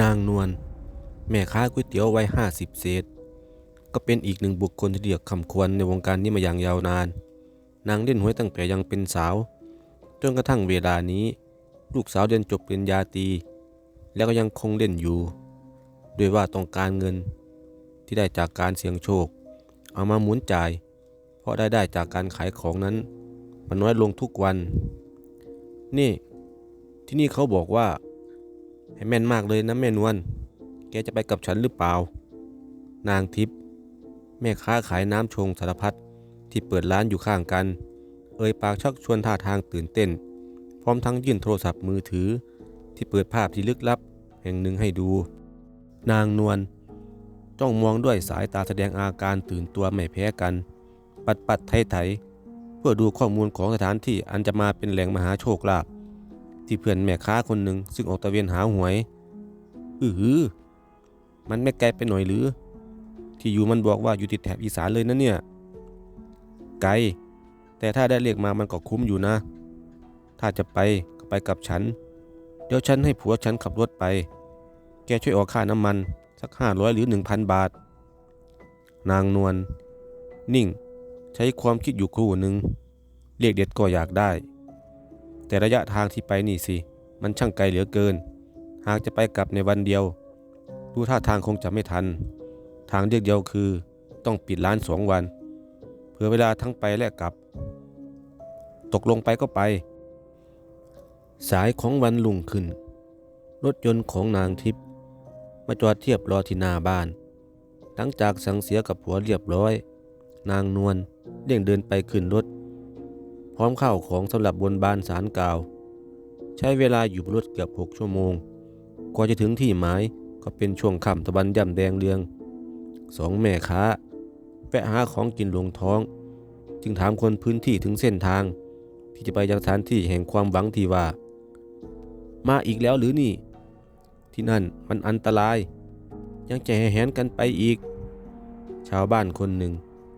นางนวลแม่ค้าก๋วยเตี๋ยววัยห้าสิบเศษ ก็เป็นอีกหนึ่งบุคคลที่เรียกคำควรในวงการนี้มาอย่างยาวนาน นางเล่นหวยตั้งแต่ยังเป็นสาว จนกระทั่งเวลานี้ ลูกสาวเรียนจบปริญญาตรีแล้วก็ยังคงเล่นอยู่โดยว่าต้องการเงินที่ได้จากการเสี่ยงโชค เอามาหมุนจ่าย เพราะได้ได้จากการขายของนั้น มันน้อยลงทุกวัน นี่ ที่นี่เขาบอกว่า ให้แม่นมากเลยนะแม่นวลแกจะไปกับฉันหรือเปล่า นางทิพย์แม่ค้าขายน้ำชงสารพัดที่เปิดร้านอยู่ข้างกัน เอ่ยปากชักชวนท่าทางตื่นเต้น พร้อมทั้งยื่นโทรศัพท์มือถือ ที่เปิดภาพที่ลึกลับ แห่งหนึ่งให้ดู นางนวลจ้องมองด้วยสายตาแสดงอาการตื่นตัวไม่แพ้กัน ปัดปัดไถไถเพื่อดูข้อมูลของสถานที่อันจะมาเป็นแหล่งมหาโชคลาภ ที่เพื่อนแม่ค้าคนหนึ่งซึ่งออกตะเวนหาหวยอือหือ มันไม่ไกลไปหน่อยหรือ ที่อยู่มันบอกว่าอยู่ติดแถบอีสานเลยนะเนี่ย ไกล แต่ถ้าได้เรียกมามันก็คุ้มอยู่นะ ถ้าจะไปก็ไปกับฉัน เดี๋ยวฉันให้ผัวฉันขับรถไป แกช่วยออกค่าน้ำมัน สักห้าร้อยหรือหนึ่งพันบาท นางนวลนิ่ง ใช้ความคิดอยู่ครู่หนึ่งเรียกเด็ดก็อยากได้ แต่ระยะทางที่ไปนี่สิ มันช่างไกลเหลือเกิน หากจะไปกลับในวันเดียว ดูท่าทางคงจะไม่ทัน ทางเลือกเดียวคือ ต้องปิดร้านสองวันเพื่อเวลาทั้งไปและกลับ ตกลงไปก็ไป สายของวันลุ่งขึ้น รถยนต์ของนางทิพย์มาจอดเทียบรอที่หน้าบ้าน หลังจากสังเสียกับผัวเรียบร้อย นางนวลเร่งเดินไปขึ้นรถ พร้อมข้าวของสำหรับบนบานสารกล่าว ใช้เวลาอยู่บนรถเกือบหกชั่วโมงกว่าจะถึงที่หมายก็เป็นช่วงค่ำตะวันย่ำแดงเรืองสองแม่ค้าแวะหาของกินลงท้อง จึงถามคนพื้นที่ถึงเส้นทาง ที่จะไปยังสถานที่แห่งความหวังที่ว่า มาอีกแล้วหรือนี่ ที่นั่นมันอันตราย ยังจะแห่แหนกันไปอีก ชาวบ้านคนหนึ่ง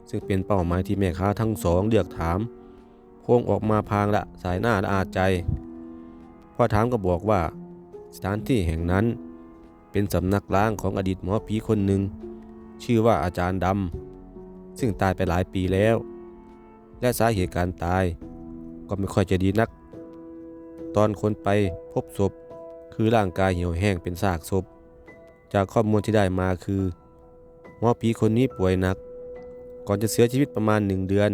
ซึ่งเป็นเป้าหมายที่แม่ค้าทั้งสองเลือกถาม โพงออกมาพางละสายหน้าละอาใจพอถามก็บอกว่า สถานที่แห่งนั้น เป็นสำนักล้างของอดีตหมอผีคนหนึ่ง ชื่อว่าอาจารย์ดำซึ่งตายไปหลายปีแล้ว และสาเหตุการตาย ก็ไม่ค่อยจะดีนัก ตอนคนไปพบศพ คือร่างกายเหี่ยวแห้งเป็นซากศพ จากข้อมูลที่ได้มาคือ หมอผีคนนี้ป่วยหนัก ก่อนจะเสียชีวิตประมาณหนึ่งเดือน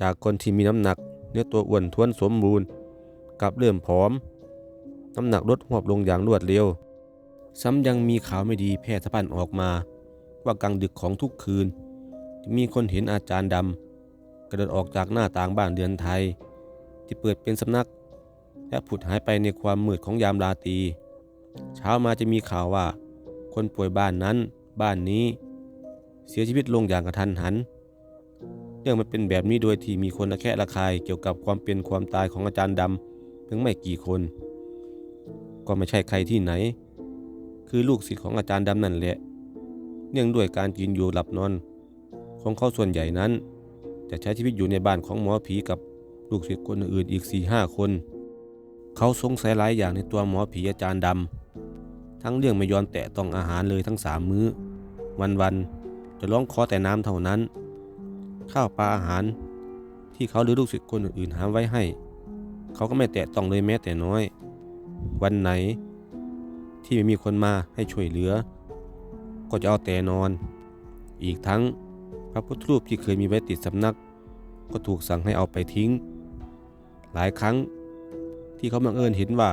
จากคนที่มีน้ำหนัก เนื้อตัวอ้วนท้วนสมบูรณ์กลับเริ่มผอม น้ำหนักลดหวบลงอย่างรวดเร็ว ซ้ำยังมีข่าวไม่ดีแพร่สะพันออกมา ว่ากลางดึกของทุกคืน มีคนเห็นอาจารย์ดำกระโดดออกจากหน้าต่างบ้านเรือนไทย ที่เปิดเป็นสำนัก และผุดหายไปในความมืดของยามราตรีเช้ามาจะมีข่าวว่า คนป่วยบ้านนั้นบ้านนี้ เสียชีวิตลงอย่างกระทันหัน รื่องมันเป็นแบบนี้โดยที่มีคนระแคะระคายเกี่ยวกับความเป็นความตายของอาจารย์ดำเพียงไม่กี่คน ก็ไม่ใช่ใครที่ไหน คือลูกศิษย์ของอาจารย์ดำนั่นแหละ เนื่องด้วยการกินอยู่หลับนอน ของเขาส่วนใหญ่นั้น จะใช้ชีวิตอยู่ในบ้านของหมอผีกับลูกศิษย์คนอื่นอีก4ี่ห้าคน เขาสงสัยหลายอย่างในตัวหมอผีอาจารย์ดำทั้งเรื่องไม่ยอมแตะต้องอาหารเลยทั้งสามมื้อ วันๆจะร้องขอแต่น้ำเท่านั้น ข้าวปลาอาหาร ที่เขาหรือลูกศิษย์คนอื่นหาไว้ให้ เขาก็ไม่แตะต้องเลยแม้แต่น้อย วันไหน ที่ไม่มีคนมาให้ช่วยเหลือ ก็จะเอาแต่นอน อีกทั้งพระพุทธรูปที่เคยมีไว้ติดสำนัก ก็ถูกสั่งให้เอาไปทิ้ง หลายครั้งที่เขาบังเอิญเห็นว่า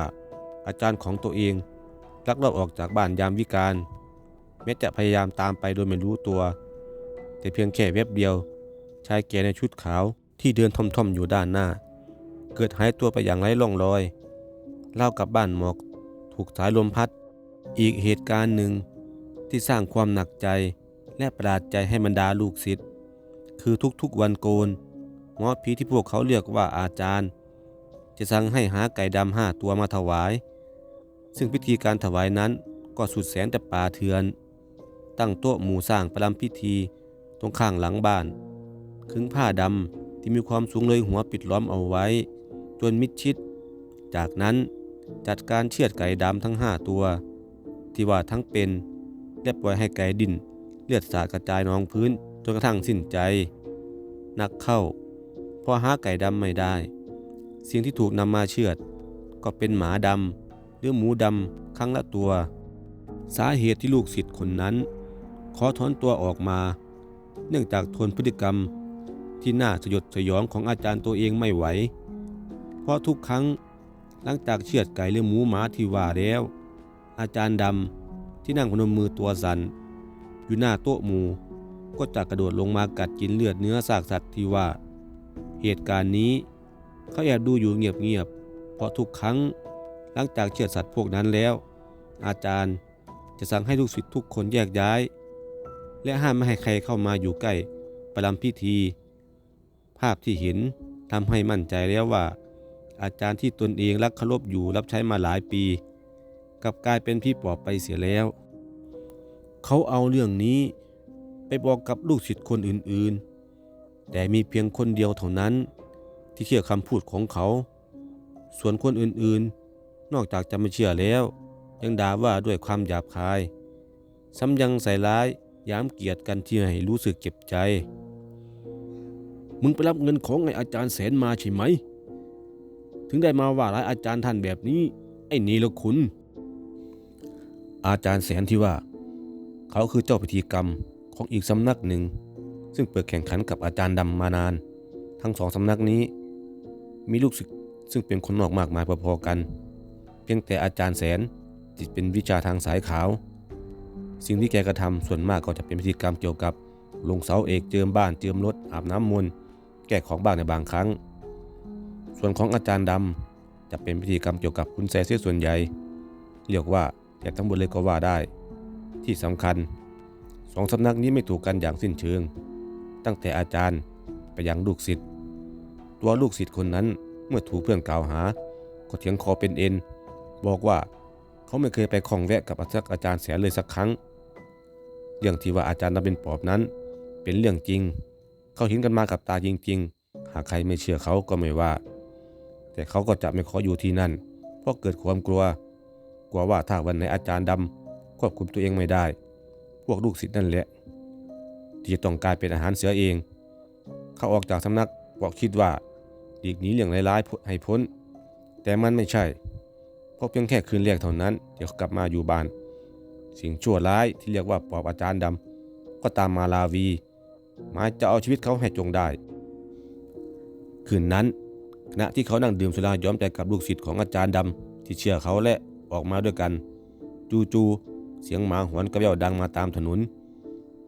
อาจารย์ของตัวเองลักลอบออกจากบ้านยามวิการแม้จะพยายามตามไปโดยไม่รู้ตัว แต่เพียงแค่แวบเดียว ชายแก่ในชุดขาวที่เดินท่อมๆอยู่ด้านหน้า เกิดหายตัวไปอย่างไร้ร่องรอยเล่ากับบ้านหมอก ถูกสายลมพัด อีกเหตุการณ์หนึ่งที่สร้างความหนักใจและประหลาดใจให้บรรดาลูกศิษย์คือทุกๆวันโกนหมอผีที่พวกเขาเรียกว่าอาจารย์ จะสั่งให้หาไก่ดำห้าตัวมาถวาย ซึ่งพิธีการถวายนั้นก็สุดแสนแต่ป่าเถื่อน ตั้งโต๊ะหมู่สร้างประลำพิธีตรงข้างหลังบ้าน ขึงผ้าดำที่มีความสูงเลยหัวปิดล้อมเอาไว้ จนมิดชิด จากนั้นจัดการเชือดไก่ดำทั้งห้าตัว ที่ว่าทั้งเป็นและปล่อยให้ไก่ดินเลือดสาดกระจายนองพื้นจนกระทั่งสิ้นใจ นักเข้า พอหาไก่ดำไม่ได้ สิ่งที่ถูกนำมาเชือด ก็เป็นหมาดำหรือหมูดำครั้งละตัว สาเหตุที่ลูกศิษย์คนนั้น ขอถอนตัวออกมา เนื่องจากทนพฤติกรรม ที่น่าสยดสยองของอาจารย์ตัวเองไม่ไหว เพราะทุกครั้งหลังจากเชือดไก่หรือหมูหมาที่ว่าแล้ว อาจารย์ดำที่นั่งพนมมือตัวสัน่นอยู่หน้าโต๊ะหมูก็จะกระโดดลงมากัดกินเลือดเนื้อซากสัตว์ที่ว่า เหตุการณ์นี้เขาแอบดูอยู่เงียบๆเพราะทุกครั้งหลังจากเชือดสัตว์พวกนั้นแล้ว อาจารย์จะสั่งให้ลูกศิษย์ทุกคนแยกย้าย และห้ามไม่ให้ใครเข้ามาอยู่ใกล้ประลำพิธี ภาพที่เห็นทำให้มั่นใจแล้วว่า อาจารย์ที่ตนเองรักเคารพอยู่รับใช้มาหลายปีกลับกลายเป็นพี่ปอบไปเสียแล้ว เขาเอาเรื่องนี้ไปบอกกับลูกศิษย์คนอื่นๆ แต่มีเพียงคนเดียวเท่านั้น ที่เชื่อคำพูดของเขา ส่วนคนอื่นๆ นอกจากจะไม่เชื่อแล้ว ยังด่าว่าด้วยความหยาบคาย ซ้ำยังใส่ร้ายย้ำเกียดกันที่ให้รู้สึกเจ็บใจ มึงไปรับเงินของไออาจารย์แสนมาใช่ไหม ถึงได้มาว่าร้ายอาจารย์ท่านแบบนี้ ไอ้นีละคุณ อาจารย์แสนที่ว่า เขาคือเจ้าพิธีกรรมของอีกสำนักหนึ่ง ซึ่งเปิดแข่งขันกับอาจารย์ดำมานาน ทั้งสองสำนักนี้ มีลูกศิษย์ซึ่งเป็นคนนอกมากมายพอๆกัน เพียงแต่อาจารย์แสนจิตเป็นวิชาทางสายขาว สิ่งที่แกกระทำส่วนมากก็จะเป็นพิธีกรรมเกี่ยวกับลงเสาเอกเจิมบ้านเจิมรถอาบน้ำมนต์ แก้ของบ้านในบางครั้ง ส่วนของอาจารย์ดำจะเป็นพิธีกรรมเกี่ยวกับคุณแสเสียส่วนใหญ่ เรียกว่าแทบทั้งหมดเลยก็ว่าได้ ที่สำคัญสองสำนักนี้ไม่ถูกกันอย่างสิ้นเชิง ตั้งแต่อาจารย์ไปยังลูกศิษย์ตัวลูกศิษย์คนนั้นเมื่อถูกเพื่อนกล่าวหา ก็เถียงคอเป็นเอ็น บอกว่าเขาไม่เคยไปคล้องแวะกับอาจารย์แสนเลยสักครั้ง เรื่องที่ว่าอาจารย์นั้นเป็นปอบนั้น เป็นเรื่องจริง เขาเห็นกันมากับตาจริง ๆ หากใครไม่เชื่อเขาก็ไม่ว่า แต่เขาก็จะไม่ขออยู่ที่นั่น เพราะเกิดความกลัว กลัวว่าถ้าวันไหนอาจารย์ดำควบคุมตัวเองไม่ได้ พวกลูกศิษย์นั่นแหละที่จะต้องกลายเป็นอาหารเสือเอง เขาออกจากสำนักบอกคิดว่าดีกหนีเรื่องร้ายๆให้พ้น แต่มันไม่ใช่ เพราะเพียงแค่คืนแรกเท่านั้น เดี๋ยวกลับมาอยู่บ้าน สิ่งชั่วร้ายที่เรียกว่าปอบอาจารย์ดำก็ตามมาลาวี หมายจะเอาชีวิตเขาให้จงได้ คืนนั้นขณะที่เขานั่งดื่มสุราย้อมใจกับลูกศิษย์ของอาจารย์ดำที่เชื่อเขาและออกมาด้วยกัน จู่ๆเสียงหมาหอนกระเบี้ยวดังมาตามถนน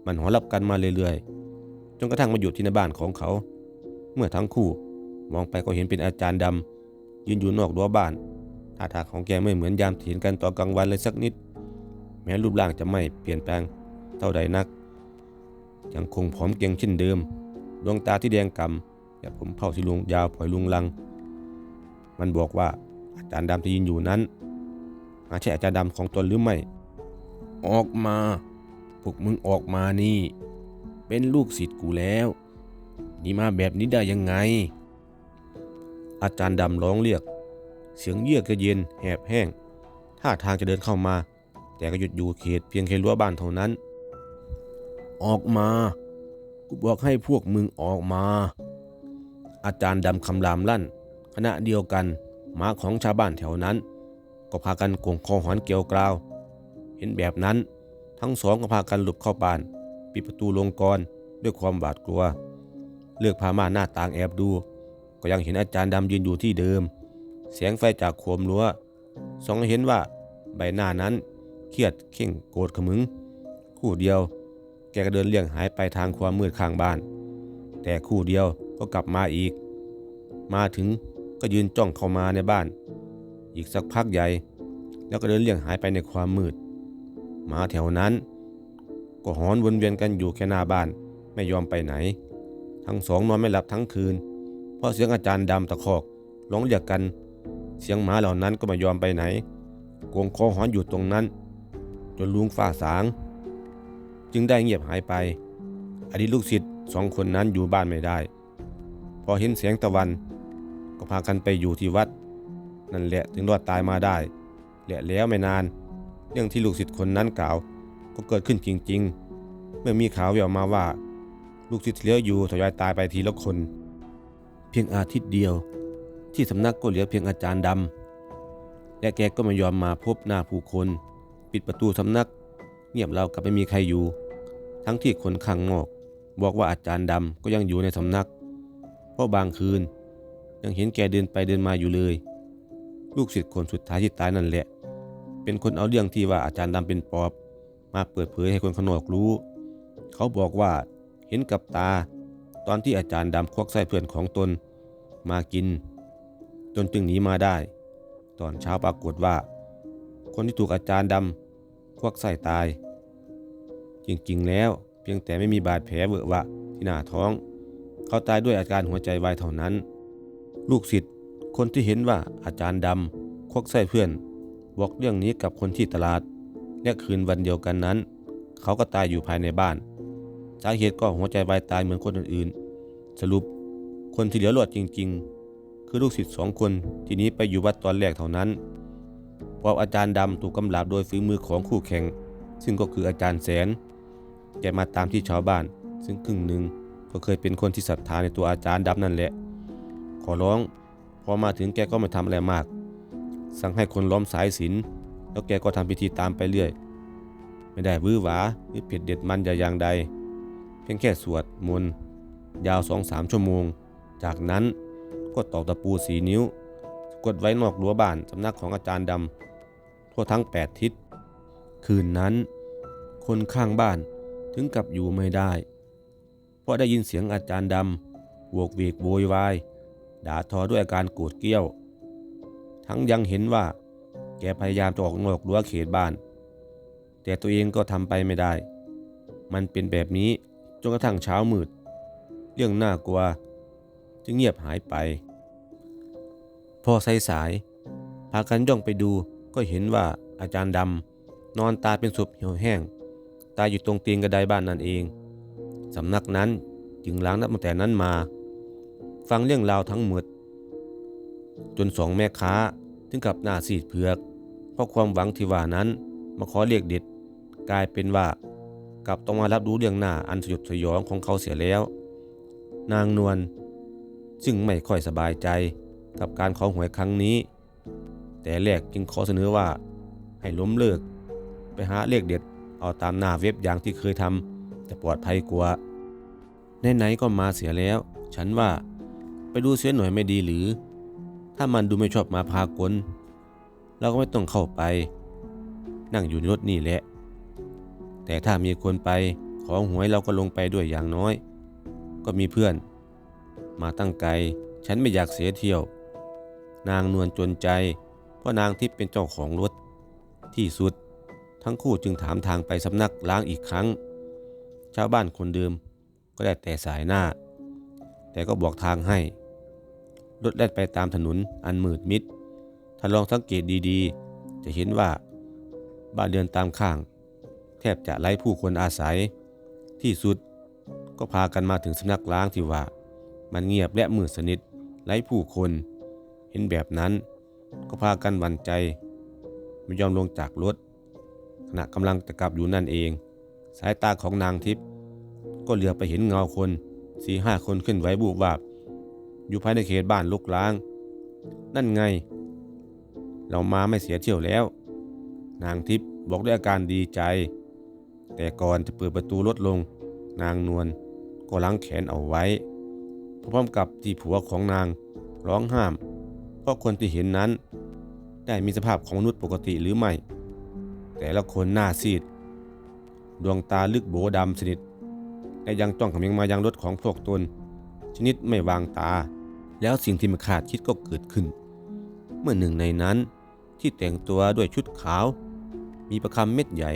มันหอนรับกันมาเรื่อยๆจนกระทั่งมาหยุดที่ในบ้านของเขา เมื่อทั้งคู่มองไปก็เห็นเป็นอาจารย์ดำยืนอยู่นอกรั้วบ้านท่าทางของแกไม่เหมือนยามที่เห็นกันตอนกลางวันเลยสักนิด แม้รูปร่างจะไม่เปลี่ยนแปลงเท่าใดนัก ยังคงผอมเกรียงเช่นเดิม ดวงตาที่แดงกำและผมเผาที่ลุงยาวปล่อยลุงลัง มันบอกว่าอาจารย์ดำที่ยืนอยู่นั้นอาใช่อาจารย์ดำของตนหรือไม่ ออกมาพวกมึงออกมานี่ เป็นลูกศิษย์กูแล้ว นี่มาแบบนี้ได้ยังไง อาจารย์ดำร้องเรียก เสียงเยือกกระเย็นแหบแห้งท่าทางจะเดินเข้ามา แต่ก็หยุดอยู่เขตเพียงแค่รั้วบ้านเท่านั้น ออกมา กูบอกให้พวกมึงออกมา อาจารย์ดำคำรามลั่น ขณะเดียวกันหมาของชาวบ้านแถวนั้น ก็พากันโกงคอหอนเกลียวกราว เห็นแบบนั้น ทั้งสองก็พากันหลบเข้าบ้าน ปิดประตูลงกรด้วยความหวาดกลัว เลือกพามาหน้าต่างแอบดู ก็ยังเห็นอาจารย์ดำยืนอยู่ที่เดิมเสียงไฟจากโคมรั้วสองเห็นว่าใบหน้านั้นเครียดเข่งโกรธขมึง คู่เดียว กก็เดินเลี่ยงหายไปทางความมืดข้างบ้าน แต่คู่เดียวก็กลับมาอีก มาถึงก็ยืนจ้องเข้ามาในบ้าน อีกสักพักใหญ่ แล้วก็เดินเลี่ยงหายไปในความมืดหมาแถวนั้น ก็หอนวนเวียนกันอยู่แค่หน้าบ้านไม่ยอมไปไหน ทั้งสองนอนไม่หลับทั้งคืน เพราะเสียงอาจารย์ดำตะคอกร้องเรียกกัน เสียงหมาเหล่านั้นก็ไม่ยอมไปไหนโกงคอหอนอยู่ตรงนั้น จนลุงฝ่าสาง จึงได้เงียบหายไป อดีตลูกศิษย์สองคนนั้นอยู่บ้านไม่ได้ พอเห็นเสียงตะวัน ก็พากันไปอยู่ที่วัด นั่นแหละถึงรอดตายมาได้และแล้วไม่นาน เรื่องที่ลูกศิษย์คนนั้นกล่าว ก็เกิดขึ้นจริงๆ เมื่อมีข่าวแววมาว่า ลูกศิษย์เหลืออยู่ทยอยตายไปทีละคน เพียงอาทิตย์เดียว ที่สำนักก็เหลือเพียงอาจารย์ดำและแกก็ไม่ยอมมาพบหน้าผู้คน ปิดประตูสำนัก เงียบเรากับไม่มีใครอยู่ ทั้งที่คนข้างนอก บอกว่าอาจารย์ดำก็ยังอยู่ในสำนัก เพราะบางคืน ยังเห็นแกเดินไปเดินมาอยู่เลย ลูกศิษย์คนสุดท้ายที่ตายนั่นแหละ เป็นคนเอาเรื่องที่ว่าอาจารย์ดำเป็นปอบ มาเปิดเผยให้คนข้างนอกรู้ เขาบอกว่าเห็นกับตา ตอนที่อาจารย์ดำควักไส้เพื่อนของตน มากิน จนจึงหนีมาได้ ตอนเช้าปรากฏว่า คนที่ถูกอาจารย์ดำควักไส้ตาย จริงๆ แล้ว เพียงแต่ไม่มีบาดแผลเวอะวะที่หน้าท้อง เขาตายด้วยอาการหัวใจวายเท่านั้น ลูกศิษย์คนที่เห็นว่าอาจารย์ดำควักไส้เพื่อน บอกเรื่องนี้กับคนที่ตลาดและคืนวันเดียวกันนั้น เขาก็ตายอยู่ภายในบ้านสาเหตุก็หัวใจวายตายเหมือนคนอื่นๆ สรุปคนที่เหลือรอดจริง ๆ คือลูกศิษย์สองคนที่นี้ไปอยู่วัดตอนแรกเท่านั้นเพราะอาจารย์ดำถูกกำราบโดยฝีมือของคู่แข่ง ซึ่งก็คืออาจารย์แสน แกมาตามที่ชาวบ้าน ซึ่งครึ่งหนึ่งก็เคยเป็นคนที่ศรัทธาในตัวอาจารย์ดำนั่นแหละ ขอร้องพอมาถึงแกก็ไม่ทำอะไรมาก สั่งให้คนล้อมสายสิญจนแล้วแกก็ทำพิธีตามไปเรื่อย ไม่ได้วื้อหวาหรือเผ็ดเด็ดมันอย่าอย่างใด เพียงแค่สวดมนต์ยาวสองสามชั่วโมง จากนั้นก็ตอกตะปูสีนิ้วกดไว้นอกรั้วบ้านสำนักของอาจารย์ดำทั่วทั้งแปดทิศ คืนนั้น คนข้างบ้าน ถึงกับอยู่ไม่ได้ เพราะได้ยินเสียงอาจารย์ดำโวกเวกโวยวาย ด่าทอด้วยอาการโกรธเกรี้ยว ทั้งยังเห็นว่า แกพยายามจะออกนอกรั้วเขตบ้าน แต่ตัวเองก็ทำไปไม่ได้ มันเป็นแบบนี้จนกระทั่งเช้ามืด เรื่องน่ากลัว จึงเงียบหายไป พอสายสายพากันย่องไปดูก็เห็นว่าอาจารย์ดำนอนตาเป็นศพเหี่ยวแห้ง ตายอยู่ตรงเตีนกระไดบ้านนั่นเอง สำนักนั้นจึงล้างนับตั้งแต่นั้นมา ฟังเรื่องราวทั้งหมด จนสองแม่ค้าถึงกับหน้าซีดเผือก เพราะความหวังที่ว่านั้นมาขอเรียกเด็ด กลายเป็นว่ากลับต้องมารับรู้เรื่องหน้าอันสยดสยองของเขาเสียแล้ว นางนวลซึ่งไม่ค่อยสบายใจกับการขอหวยครั้งนี้ แต่แรกจึงขอเสนอว่าให้ล้มเลิก ไปหาเลขเด็ด เอาตามหน้าเว็บอย่างที่เคยทำจะปลอดภัยกว่าไหนๆก็มาเสียแล้ว ฉันว่าไปดูเสียหน่อยไม่ดีหรือ ถ้ามันดูไม่ชอบมาพากลเราก็ไม่ต้องเข้าไป นั่งอยู่ในรถนี่แหละ แต่ถ้ามีคนไปของหวยเราก็ลงไปด้วยอย่างน้อย ก็มีเพื่อน มาตั้งไกล ฉันไม่อยากเสียเที่ยว นางนวลจนใจ เพราะนางทิพย์เป็นเจ้าของรถที่สุด ทั้งคู่จึงถามทางไปสำนักล้างอีกครั้ง ชาวบ้านคนเดิมก็ได้แต่สายหน้า แต่ก็บอกทางให้ รถแล่นไปตามถนนอันมืดมิด ถ้าลองสังเกตดีๆ จะเห็นว่า บ้านเรือนตามข้าง แทบจะไร้ผู้คนอาศัย ที่สุดก็พากันมาถึงสำนักล้างที่ว่า มันเงียบและมืดสนิทไร้ผู้คน เห็นแบบนั้น ก็พากันหวั่นใจ ไม่ยอมลงจากรถ ขณะกำลังจะกลับอยู่นั่นเอง สายตาของนางทิพย์ก็เหลือไปเห็นเงาคนสี่ห้าคนขึ้นไหวบูบวาบ อยู่ภายในเขตบ้านลุกล้าง นั่นไง เรามาไม่เสียเที่ยวแล้ว นางทิพย์บอกด้วยอาการดีใจ แต่ก่อนจะเปิดประตูรถลง นางนวลก็ล้างแขนเอาไว้ พร้อมกับที่ผัวของนางร้องห้าม เพราะคนที่เห็นนั้น ได้มีสภาพของมนุษย์ปกติหรือไม่ แต่ละคนหน้าซีด ดวงตาลึกโบดำสนิท และยังจ้องขมิงมายังรถของพวกตน ชนิดไม่วางตา แล้วสิ่งที่ไม่คาดคิดก็เกิดขึ้น เมื่อหนึ่งในนั้นที่แต่งตัวด้วยชุดขาว มีประคำเม็ดใหญ่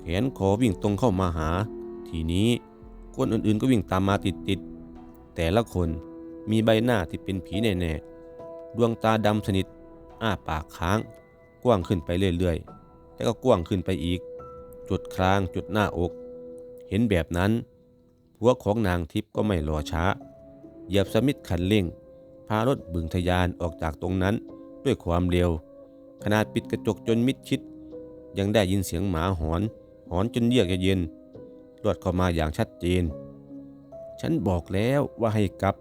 แขนคอวิ่งตรงเข้ามาหา ทีนี้คนอื่นๆก็วิ่งตามมาติดๆแต่ละคนมีใบหน้าที่เป็นผีแน่ๆดวงตาดำสนิท อ้าปากค้าง กว้างขึ้นไปเรื่อยๆ แต่ก็กว้างขึ้นไปอีก จุดคลางจุดหน้าอก เห็นแบบนั้นผัวของนางทิพย์ก็ไม่รอช้า เหยียบสมิธคันเร่ง พารถบึงทะยานออกจากตรงนั้นด้วยความเร็ว ขนาดปิดกระจกจนมิดชิด ยังได้ยินเสียงหมาหอน หอนจนเยือกเย็นรวดเข้ามาอย่างชัดเจน ฉันบอกแล้วว่าให้กลับ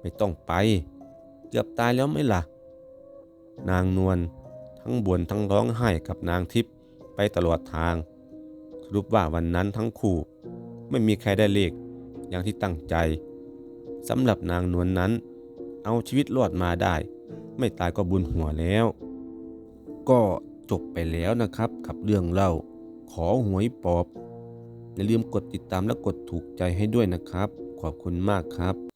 ไม่ต้องไป เกือบตายแล้วไหมล่ะ นางนวล ทั้งบ่นทั้งร้องไห้กับนางทิพย์ไปตลอดทาง สรุปว่าวันนั้นทั้งคู่ไม่มีใครได้เลขอย่างที่ตั้งใจสำหรับนางนวลนนั้น เอาชีวิตรอดมาได้ ไม่ตายก็บุญหัวแล้ว ก็จบไปแล้วนะครับกับเรื่องเล่าขอหวยปอบ อย่าลืมกดติดตามและกดถูกใจให้ด้วยนะครับ ขอบคุณมากครับ